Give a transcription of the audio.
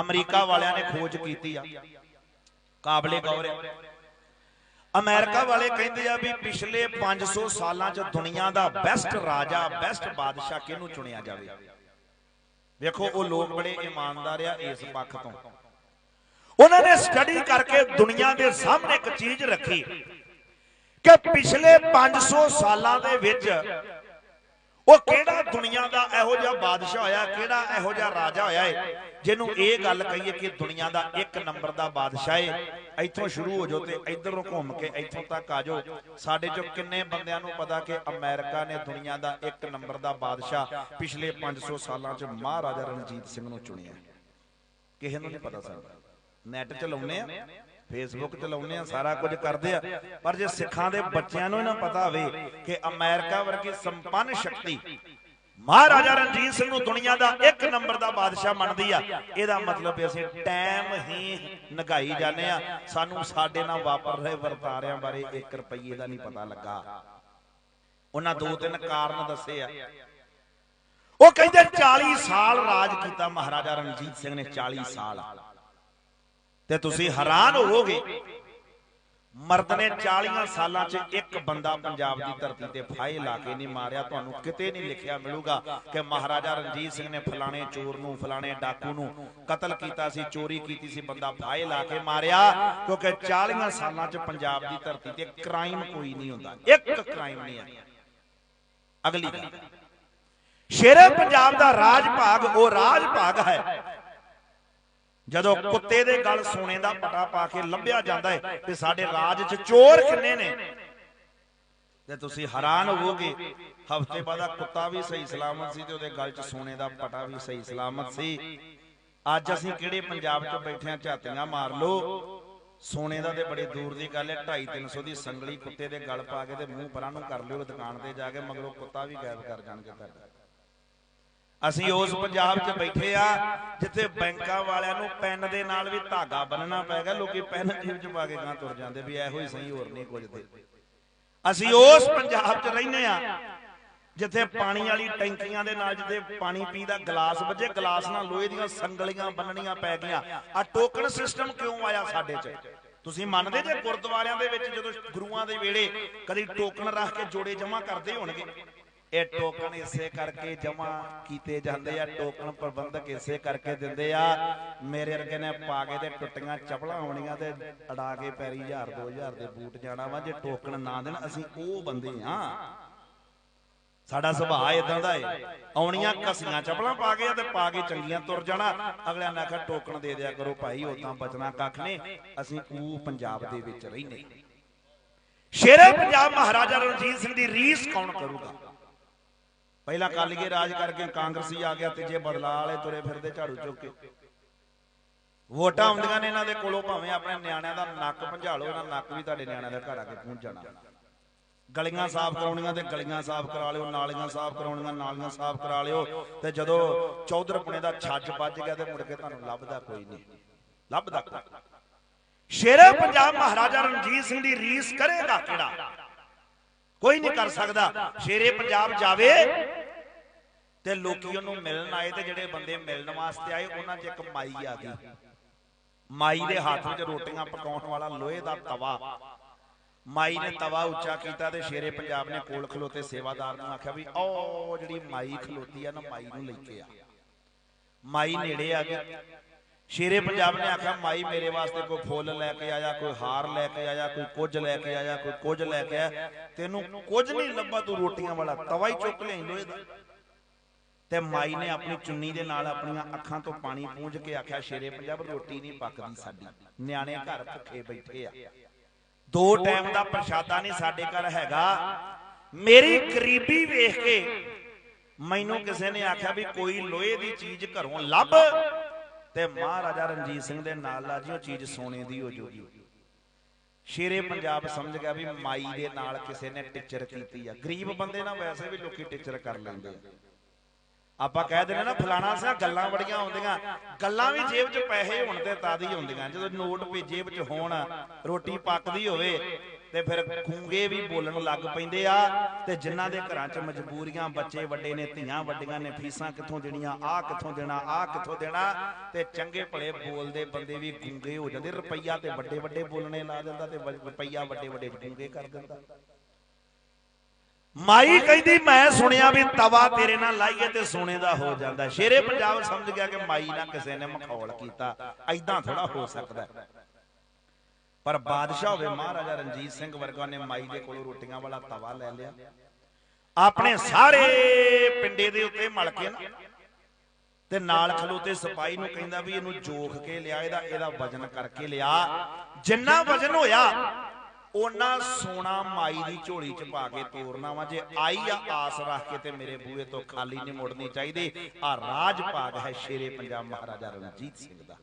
America ਵਾਲਿਆਂ ਨੇ ਖੋਜ ਕੀਤੀ ਆ। ਕਾਬਲੇ ਗੌਰ ਹੈ। ਅਮਰੀਕਾ ਵਾਲੇ ਕਹਿੰਦੇ ਆ ਵੀ ਪਿਛਲੇ 500 ਸਾਲਾਂ 'ਚ ਦੁਨੀਆ ਦਾ ਬੈਸਟ ਰਾਜਾ ਬੈਸਟ ਬਾਦਸ਼ਾਹ ਕਿਹਨੂੰ ਚੁਣਿਆ ਜਾਵੇ? ਵੇਖੋ, ਉਹ ਲੋਕ ਬੜੇ ਇਮਾਨਦਾਰ ਆ ਇਸ ਪੱਖ ਤੋਂ। ਉਹਨਾਂ ਨੇ ਸਟੱਡੀ ਕਰਕੇ ਦੁਨੀਆ ਦੇ ਸਾਹਮਣੇ ਇੱਕ ਚੀਜ਼ ਰੱਖੀ ਕਿ ਪਿਛਲੇ 500 ਸਾਲਾਂ ਦੇ ਵਿੱਚ ਉਹ ਕਿਹੜਾ ਦੁਨੀਆ ਦਾ ਇਹੋ ਜਿਹਾ ਬਾਦਸ਼ਾਹ ਹੋਇਆ, ਕਿਹੜਾ ਇਹੋ ਜਿਹਾ ਰਾਜਾ ਹੋਇਆ ਹੈ ਜਿਹਨੂੰ ਇਹ ਗੱਲ ਕਹੀਏ ਕਿ ਦੁਨੀਆ ਦਾ ਇੱਕ ਨੰਬਰ ਦਾ ਬਾਦਸ਼ਾਹ ਹੈ ਇੱਥੋਂ ਸ਼ੁਰੂ ਹੋ ਜਾਓ ਤੇ ਇੱਧਰੋਂ ਘੁੰਮ ਕੇ ਇੱਥੋਂ ਤੱਕ ਆ ਜਾਓ। ਸਾਡੇ ਚੋਂ ਕਿੰਨੇ ਬੰਦਿਆਂ ਨੂੰ ਪਤਾ ਕਿ ਅਮਰੀਕਾ ਨੇ ਦੁਨੀਆ ਦਾ ਇੱਕ ਨੰਬਰ ਦਾ ਬਾਦਸ਼ਾਹ ਪਿਛਲੇ 500 ਸਾਲਾਂ 'ਚ ਮਹਾਰਾਜਾ ਰਣਜੀਤ ਸਿੰਘ ਨੂੰ ਚੁਣਿਆ। ਕਿਸੇ ਨੂੰ ਨਹੀਂ ਪਤਾ ਸਾਡਾ ਨੈਟ ਚਲਾਉਨੇ ਆ। ਫੇਸਬੁੱਕ ਚਲਾਉਂਦੇ ਆ, ਸਾਰਾ ਕੁਝ ਕਰਦੇ ਆ। ਪਰ ਜੇ ਸਿੱਖਾਂ ਦੇ ਬੱਚਿਆਂ ਨੂੰ ਨਾ ਪਤਾ ਹੋਵੇ ਕਿ ਅਮਰੀਕਾ ਵਰਗੀ ਸੰਪੰਨ ਸ਼ਕਤੀ, ਮਹਾਰਾਜਾ ਰਣਜੀਤ ਸਿੰਘ ਨੂੰ ਦੁਨੀਆ ਦਾ ਇੱਕ ਨੰਬਰ ਦਾ ਬਾਦਸ਼ਾਹ ਮੰਨਦੀ ਆ, ਇਹਦਾ ਮਤਲਬ ਅਸੀਂ ਟਾਈਮ ਹੀ ਨਗਾਈ ਜਾਂਦੇ ਆ। ਸਾਨੂੰ ਸਾਡੇ ਨਾਲ ਵਾਪਰ ਰਹੇ ਵਰਤਾਰਿਆਂ ਬਾਰੇ 1 ਰੁਪਈਏ ਦਾ ਨਹੀਂ ਪਤਾ ਲੱਗਾ। ਉਹਨਾਂ ਦੋ ਤਿੰਨ ਕਾਰਨ ਦੱਸੇ ਆ। ਉਹ ਕਹਿੰਦੇ 40 ਸਾਲ ਰਾਜ ਕੀਤਾ ਮਹਾਰਾਜਾ ਰਣਜੀਤ ਸਿੰਘ ਨੇ 40 ਸਾਲ। ਤੇ ਤੁਸੀਂ ਹੈਰਾਨ ਹੋਵੋਗੇ, ਮਰਦ ਨੇ 40 ਸਾਲਾਂ 'ਚ ਇੱਕ ਬੰਦਾ ਪੰਜਾਬ ਦੀ ਧਰਤੀ ਤੇ ਫਾਇ ਲਾ ਕੇ ਨਹੀਂ ਮਾਰਿਆ, ਤੁਹਾਨੂੰ ਕਿਤੇ ਨਹੀਂ ਲਿਖਿਆ ਮਿਲੂਗਾ ਕਿ ਮਹਾਰਾਜਾ ਰਣਜੀਤ ਸਿੰਘ ਨੇ ਫਲਾਣੇ ਚੋਰ ਨੂੰ, ਫਲਾਣੇ ਡਾਕੂ ਨੂੰ ਕਤਲ ਕੀਤਾ ਸੀ, ਚੋਰੀ ਕੀਤੀ ਸੀ, ਬੰਦਾ ਫਾਇ ਲਾ ਕੇ ਮਾਰਿਆ, ਕਿਉਂਕਿ 40 ਸਾਲਾਂ 'ਚ ਪੰਜਾਬ ਦੀ ਧਰਤੀ ਤੇ ਕ੍ਰਾਈਮ ਕੋਈ ਨਹੀਂ ਹੁੰਦਾ, ਇੱਕ ਕ੍ਰਾਈਮ ਨਹੀਂ ਹੈ। ਅਗਲੀ ਸ਼ੇਰੇ ਪੰਜਾਬ ਦਾ ਰਾਜ ਭਾਗ ਉਹ ਰਾਜ ਭਾਗ ਹੈ ਜਦੋਂ ਕੁੱਤੇ ਦੇ ਗਲ ਸੋਨੇ ਦਾ ਪਟਾ ਪਾ ਕੇ ਲੱਭਿਆ ਜਾਂਦਾ ਹੈ ਤੇ ਸਾਡੇ ਰਾਜ 'ਚ ਚੋਰ ਕਿੰਨੇ ਨੇ? ਤੇ ਤੁਸੀਂ ਹੈਰਾਨ ਹੋਵੋਗੇ ਹਫ਼ਤੇ ਬਾਅਦ ਕੁੱਤਾ ਵੀ ਸਹੀ ਸਲਾਮਤ ਸੀ ਤੇ ਉਹਦੇ ਗਲ 'ਚ ਸੋਨੇ ਦਾ ਪਟਾ ਵੀ ਸਹੀ ਸਲਾਮਤ ਸੀ। ਅੱਜ ਅਸੀਂ ਕਿਹੜੇ ਪੰਜਾਬ 'ਚ ਬੈਠੇ ਆ ਝਾਤੀਆਂ ਮਾਰ ਲੋ ਸੋਨੇ ਦਾ ਤੇ ਬੜੇ ਦੂਰ ਦੀ ਗੱਲ ਹੈ 2.5 300 ਦੀ ਸੰਗਲੀ ਕੁੱਤੇ ਦੇ ਗਲ ਪਾ ਕੇ ਤੇ ਮੂੰਹ ਪਰਾਂ ਨੂੰ ਕਰ ਲਿਓ ਦੁਕਾਨ ਤੇ ਜਾ ਕੇ ਮਗਰੋਂ ਕੁੱਤਾ ਵੀ ਗਾਇਬ ਕਰ ਜਾਣਗੇ ਤੁਹਾਡਾ। ਅਸੀਂ ਉਸ ਪੰਜਾਬ 'ਚ ਬੈਠੇ ਆ ਜਿੱਥੇ ਬੈਂਕਾਂ ਵਾਲਿਆਂ ਨੂੰ ਪੈਨ ਦੇ ਨਾਲ ਵੀ ਧਾਗਾ ਬੰਨਣਾ ਪੈਗਾ ਲੋਕੀ ਪੈਨ ਜੀਬ 'ਚ ਪਾ ਕੇ ਗਾਂ ਤੁਰ ਜਾਂਦੇ ਵੀ ਇਹੋ ਹੀ ਸਹੀ ਹੋਰ ਨਹੀਂ ਕੁਝ ਤੇ ਅਸੀਂ ਉਸ ਪੰਜਾਬ 'ਚ ਰਹਿੰਦੇ ਆ ਜਿੱਥੇ ਪਾਣੀ ਵਾਲੀ ਟੈਂਕੀਆਂ ਦੇ ਨਾਲ ਜਿੱਥੇ ਪਾਣੀ ਪੀ ਦਾ ਗਲਾਸ ਵੱਜੇ ਗਲਾਸ ਨਾਲ ਲੋਹੇ ਦੀਆਂ ਸੰਗਲੀਆਂ ਬੰਨਣੀਆਂ ਪੈ ਗਈਆਂ। ਆ ਟੋਕਨ ਸਿਸਟਮ ਕਿਉਂ ਆਇਆ ਸਾਡੇ 'ਚ? ਤੁਸੀਂ ਮੰਨਦੇ ਜੇ ਗੁਰਦੁਆਰਿਆਂ ਦੇ ਵਿੱਚ ਜਦੋਂ ਗੁਰੂਆਂ ਦੇ ਵੇਲੇ ਕਦੀ ਟੋਕਨ ਰੱਖ ਕੇ ਜੋੜੇ ਜਮਾ ਕਰਦੇ ਹੋਣਗੇ। ਇਹ ਟੋਕਨ ਇਸੇ ਕਰਕੇ ਜਮਾ ਕੀਤੇ ਜਾਂਦੇ ਆ, ਟੋਕਨ ਪ੍ਰਬੰਧਕ ਇਸੇ ਕਰਕੇ ਦਿੰਦੇ ਆ। ਮੇਰੇ ਵਰਗੇ ਨੇ ਪਾ ਕੇ ਤੇ ਟੁੱਟੀਆਂ ਚਪਲਾਂ ਆਉਣੀਆਂ ਤੇ ਅੜਾ ਕੇ ਪੈਰੀ 1000 2000 ਦੇ ਬੂਟ ਜਾਣਾ ਵਾ, ਜੇ ਟੋਕਨ ਨਾ ਦੇਣ, ਅਸੀਂ ਉਹ ਬੰਦੇ ਆ। ਸਾਡਾ ਸੁਭਾਅ ਇਦਾਂ ਦਾ ਏ। ਆਉਣੀਆਂ ਕਸੀਆਂ ਚਪਲਾਂ ਪਾ ਕੇ ਤੇ ਪਾ ਕੇ ਚੰਗੀਆਂ ਤੁਰ ਜਾਣਾ। ਅਗਲਿਆਂ ਨੇ ਆਖਿਆ, ਟੋਕਨ ਦੇ ਦਿਆ ਕਰੋ ਭਾਈ ਉਦਾਂ ਬਚਣਾ ਕੱਖ ਨੇ ਅਸੀਂ ਉਹ ਪੰਜਾਬ ਦੇ ਵਿੱਚ ਰਹਿੰਦੇ। ਸ਼ੇਰੇ ਪੰਜਾਬ ਮਹਾਰਾਜਾ ਰਣਜੀਤ ਸਿੰਘ ਦੀ ਰੀਸ ਕੌਣ ਕਰੂਗਾ? ਪਹਿਲਾਂ ਕਾਲੀਏ ਰਾਜ ਕਰਕੇ ਕਾਂਗਰਸੀ ਆ ਗਿਆ ਤੇ ਜੇ ਬਦਲਾ ਵਾਲੇ ਤੁਰੇ ਫਿਰਦੇ ਝਾੜੂ ਚੁੱਕ ਕੇ। ਵੋਟਾਂ ਆਉਂਦੀਆਂ ਨੇ ਇਹਨਾਂ ਦੇ ਕੋਲੋਂ ਭਾਵੇਂ ਆਪਣੇ ਨਿਆਣਿਆਂ ਦਾ ਨੱਕ ਭੰਝਾ ਲਓ ਇਹਨਾਂ ਨੱਕ ਵੀ ਤੁਹਾਡੇ ਨਿਆਣਿਆਂ ਦੇ ਘਰ ਆ ਕੇ ਪਹੁੰਚ ਜਾਣਾ। ਗਲੀਆਂ ਸਾਫ਼ ਕਰਾਉਣੀਆਂ ਤੇ ਗਲੀਆਂ ਸਾਫ਼ ਕਰਾ ਲਿਓ ਨਾਲੀਆਂ ਸਾਫ਼ ਕਰਾਉਣੀਆਂ ਨਾਲੀਆਂ ਸਾਫ਼ ਕਰਾ ਲਿਓ ਤੇ ਜਦੋਂ ਚੌਧਰਪੁਣੇ ਦਾ ਛੱਜ ਵੱਜ ਗਿਆ ਤੇ ਮੁੜ ਕੇ ਤੁਹਾਨੂੰ ਲੱਭਦਾ ਕੋਈ ਨਹੀਂ। ਲੱਭਦਾ। ਸ਼ੇਰੇ ਪੰਜਾਬ ਮਹਾਰਾਜਾ ਰਣਜੀਤ ਸਿੰਘ ਦੀ ਰੀਸ ਕਰੇਗਾ ਕਿਹੜਾ? ਕੋਈ ਨਹੀਂ ਕਰ ਸਕਦਾ। ਸ਼ੇਰੇ ਪੰਜਾਬ ਜਾਵੇ ਤੇ ਲੋਕੀ ਉਹਨੂੰ ਮਿਲਣ ਆਏ ਤੇ ਜਿਹੜੇ ਬੰਦੇ ਮਿਲਣ ਵਾਸਤੇ ਆਏ ਉਹਨਾਂ 'ਚ ਇੱਕ ਮਾਈ ਆ ਗਈ। ਮਾਈ ਦੇ ਹੱਥ ਵਿੱਚ ਰੋਟੀਆਂ ਪਕਾਉਣ ਵਾਲਾ ਲੋਹੇ ਦਾ ਤਵਾ। ਮਾਈ ਨੇ ਤਵਾ ਉੱਚਾ ਕੀਤਾ ਤੇ ਸ਼ੇਰੇ ਪੰਜਾਬ ਨੇ ਕੋਲ ਖਲੋਤੇ ਸੇਵਾਦਾਰ ਨੂੰ ਆਖਿਆ ਵੀ ਉਹ ਜਿਹੜੀ ਮਾਈ ਖਲੋਤੀ ਆ ਨਾ ਮਾਈ ਨੂੰ ਲੈ ਕੇ ਆ। ਮਾਈ ਨੇੜੇ ਆ ਗਈ। ਸ਼ੇਰੇ ਪੰਜਾਬ ਨੇ ਆਖਿਆ, ਮਾਈ ਮੇਰੇ ਵਾਸਤੇ ਕੋਈ ਫੁੱਲ ਲੈ ਕੇ ਆਇਆ, ਕੋਈ ਹਾਰ ਲੈ ਕੇ ਆਇਆ, ਕੋਈ ਕੁਝ ਲੈ ਕੇ ਆਇਆ, ਕੋਈ ਕੁਝ ਲੈ ਕੇ ਆਇਆ। ਤੈਨੂੰ ਕੁਝ ਨਹੀਂ ਲੱਭਾ ਤੂੰ ਰੋਟੀਆਂ ਵਾਲਾ, ਤਵਾ ਹੀ ਚੁੱਕ ਲਿਆਈ ਲੋਹੇ ਦਾ। ਤੇ ਮਾਈ ਨੇ ਆਪਣੀ ਚੁੰਨੀ ਦੇ ਨਾਲ ਆਪਣੀਆਂ ਅੱਖਾਂ ਤੋਂ ਪਾਣੀ ਪੂੰਝ ਕੇ ਆਖਿਆ, ਸ਼ੇਰੇ ਪੰਜਾਬ, ਰੋਟੀ ਨਹੀਂ ਪੱਕਦੀ ਸਾਡੀ। ਨਿਆਣੇ ਘਰ ਭੁੱਖੇ ਬੈਠੇ ਆ। ਦੋ ਟਾਈਮ ਦਾ ਪ੍ਰਸ਼ਾਦਾ ਨਹੀਂ ਸਾਡੇ ਘਰ ਹੈਗਾ। ਮੇਰੀ ਗਰੀਬੀ ਵੇਖ ਕੇ ਮੈਨੂੰ ਕਿਸੇ ਨੇ ਆਖਿਆ ਵੀ ਕੋਈ ਲੋਹੇ ਦੀ ਚੀਜ਼ ਘਰੋਂ ਲੱਭ। ਤੇ ਮਹਾਰਾਜਾ ਰਣਜੀਤ ਸਿੰਘ ਦੇ ਨਾਲ ਲਾ ਜੀ ਉਹ ਚੀਜ਼ ਸੋਨੇ ਦੀ ਹੋ ਜੂਗੀ। ਸ਼ੇਰੇ ਪੰਜਾਬ ਸਮਝ ਗਿਆ ਵੀ ਮਾਈ ਦੇ ਨਾਲ ਕਿਸੇ ਨੇ ਟਿਚਰ ਕੀਤੀ ਆ। ਗਰੀਬ ਬੰਦੇ ਨਾਲ ਵੈਸੇ ਵੀ ਲੋਕੀ ਟਿਚਰ ਕਰ ਲੈਂਦੇ ਆਪਾਂ ਕਹਿ ਦਿੰਦੇ ਨਾ, ਫਲਾਣਾ ਸਿਆ ਗੱਲਾਂ ਬੜੀਆਂ ਆਉਂਦੀਆਂ ਗੱਲਾਂ ਵੀ ਜੇਬ 'ਚ ਪੈਸੇ ਹੋਣ ਤੇ ਤਾਂ ਦੀ ਹੁੰਦੀਆਂ। ਜਦੋਂ ਨੋਟ ਵੀ ਜੇਬ 'ਚ ਹੋਣ, ਰੋਟੀ ਪੱਕਦੀ ਹੋਵੇ ਤੇ ਫਿਰ ਗੂੰਗੇ ਵੀ ਬੋਲਣ ਲੱਗ ਪੈਂਦੇ ਆ ਤੇ ਜਿਨ੍ਹਾਂ ਦੇ ਘਰਾਂ 'ਚ ਮਜਬੂਰੀਆਂ, ਬੱਚੇ ਵੱਡੇ ਨੇ, ਧੀਆਂ ਵੱਡੀਆਂ ਨੇ, ਫੀਸਾਂ ਕਿੱਥੋਂ ਦੇਣੀਆਂ, ਆਹ ਕਿੱਥੋਂ ਦੇਣਾ, ਆਹ ਕਿੱਥੋਂ ਦੇਣਾ ਤੇ ਚੰਗੇ ਭਲੇ ਬੋਲਦੇ ਬੰਦੇ ਵੀ ਗੂੰਗੇ ਹੋ ਜਾਂਦੇ, ਰੁਪਈਆ ਤੇ ਵੱਡੇ ਵੱਡੇ ਬੋਲਣੇ ਲਾ ਦਿੰਦਾ ਤੇ ਰੁਪਈਆ ਵੱਡੇ ਵੱਡੇ ਗੂੰਗੇ ਕਰ ਦਿੰਦਾ। ਮਾਈ ਕਹਿੰਦੀ, ਮੈਂ ਸੁਣਿਆ ਵੀ ਤਵਾ ਤੇਰੇ ਨਾਲ ਲਾਈਏ ਤੇ ਸੋਨੇ ਦਾ ਹੋ ਜਾਂਦਾ। ਸ਼ੇਰੇ ਪੰਜਾਬ ਸਮਝ ਗਿਆ ਕਿ ਮਾਈ ਨਾਲ ਕਿਸੇ ਨੇ ਮਖੌਲ ਕੀਤਾ। ਐਦਾਂ ਥੋੜਾ ਹੋ ਸਕਦਾ। ਪਰ ਬਾਦਸ਼ਾਹ ਹੋਵੇ ਮਹਾਰਾਜਾ ਰਣਜੀਤ ਸਿੰਘ ਵਰਗਾ ਨੇ ਮਾਈ ਦੇ ਕੋਲੋਂ ਰੋਟੀਆਂ ਵਾਲਾ ਤਵਾ ਲੈ ਲਿਆ। ਆਪਣੇ ਸਾਰੇ ਪਿੰਡੇ ਦੇ ਉੱਤੇ ਮਲ ਕੇ ਨਾ, ਤੇ ਨਾਲ ਖਲੋਤੇ ਸਿਪਾਹੀ ਨੂੰ ਕਹਿੰਦਾ ਵੀ ਇਹਨੂੰ ਜੋਖ ਕੇ ਲਿਆ, ਇਹਦਾ ਇਹਦਾ ਵਜਨ ਕਰਕੇ ਲਿਆ। ਜਿੰਨਾ ਵਜਨ ਹੋਇਆ ਉਹਨਾਂ ਸੋਨਾ ਮਾਈ ਦੀ ਝੋਲੀ ਚ ਪਾ ਕੇ ਤੋਰਨਾ ਵਾ। ਜੇ ਆਈ ਆ ਆਸ ਰੱਖ ਕੇ ਤੇ ਮੇਰੇ ਬੂਹੇ ਤੋਂ ਖਾਲੀ ਨਹੀਂ ਮੁੜਨੀ ਚਾਹੀਦੀ। ਆ ਰਾਜ ਭਾਗ ਹੈ ਸ਼ੇਰੇ ਪੰਜਾਬ ਮਹਾਰਾਜਾ ਰਣਜੀਤ ਸਿੰਘ ਦਾ।